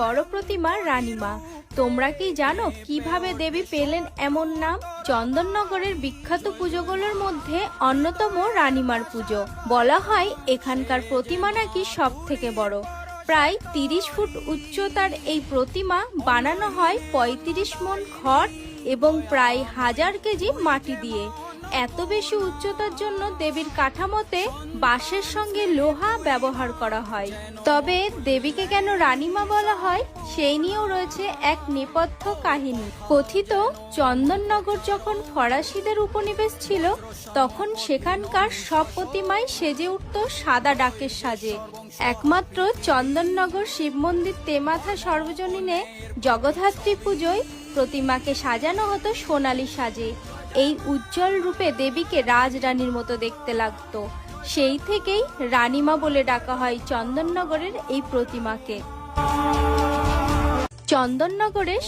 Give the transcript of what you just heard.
বড় প্রতিমা রানীমা। তোমরা কি জানো কীভাবে দেবী পেলেন এমন নাম? চন্দননগরের বিখ্যাত পুজোগুলোর মধ্যে অন্যতম রানীমার পুজো। বলা হয় এখানকার প্রতিমা নাকি সব থেকে বড়। প্রায় তিরিশ ফুট উচ্চতার এই প্রতিমা বানানো হয় পঁয়ত্রিশ মন খড় এবং প্রায় হাজার কেজি মাটি দিয়ে। এত বেশি উচ্চতার জন্য দেবীর কাঠামোতে বাঁশের সঙ্গে লোহা ব্যবহার করা হয়। তবে দেবীকে কেন রানীমা বলা হয়, সেই নিয়েও রয়েছে এক নেপথ্য কাহিনী। কথিত চন্দননগর যখন ফরাসিদের উপনিবেশ ছিল, তখন সেখানকার সব প্রতিমাই সেজে উঠত সাদা ডাকের সাজে। একমাত্র চন্দননগর শিব মন্দির তেমাথা সর্বজনীনে জগদ্ধাত্রী পুজোয় প্রতিমাকে সাজানো হতো সোনালি সাজে। এই উজ্জ্বল রূপে দেবীকে রাজ রানীর মতো দেখতে লাগত। সেই থেকেই রানীমা বলে ডাকা হয় চন্দননগরের এই প্রতিমাকে। চন্দননগরের